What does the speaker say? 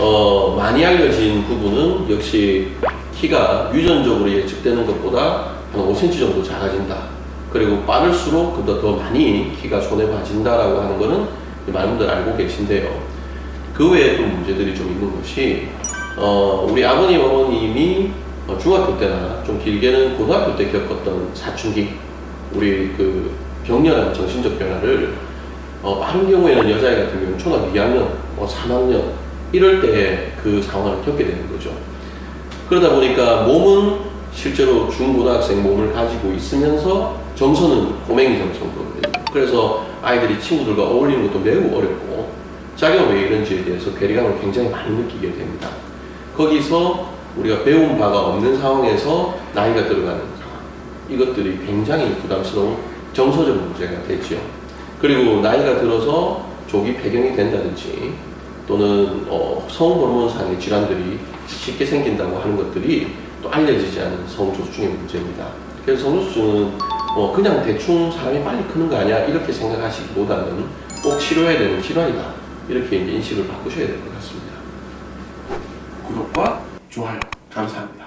어, 많이 알려진 부분은 역시 키가 유전적으로 예측되는 것보다 한 5cm 정도 작아진다. 그리고 빠를수록 그보다 더 많이 키가 손에 봐진다라고 하는 거는 많은 분들 알고 계신데요. 그 외에 또 문제들이 좀 있는 것이 어, 우리 아버님 어머님이 어, 중학교 때나 좀 길게는 고등학교 때 겪었던 사춘기 우리 그 병렬한 정신적 변화를 어, 빠른 경우에는 여자애 같은 경우는 초등학교 2학년, 뭐 3학년 이럴 때 그 상황을 겪게 되는 거죠. 그러다 보니까 몸은 실제로 중고등학생 몸을 가지고 있으면서 정서는 꼬맹이 정서거든요. 그래서 아이들이 친구들과 어울리는 것도 매우 어렵고 자기가 왜 이런지에 대해서 괴리감을 굉장히 많이 느끼게 됩니다. 거기서 우리가 배운 바가 없는 상황에서 나이가 들어가는 상황 이것들이 굉장히 부담스러운 정서적 문제가 되지요. 그리고 나이가 들어서 조기 폐경이 된다든지 또는 어, 성호르몬상의 질환들이 쉽게 생긴다고 하는 것들이 또 알려지지 않은 성조수증의 문제입니다. 그래서 성조수증은 뭐 그냥 대충 사람이 빨리 크는 거 아니야 이렇게 생각하시기보다는 꼭 치료해야 되는 질환이다 이렇게 인식을 바꾸셔야 될 것 같습니다. 좋아요 감사합니다.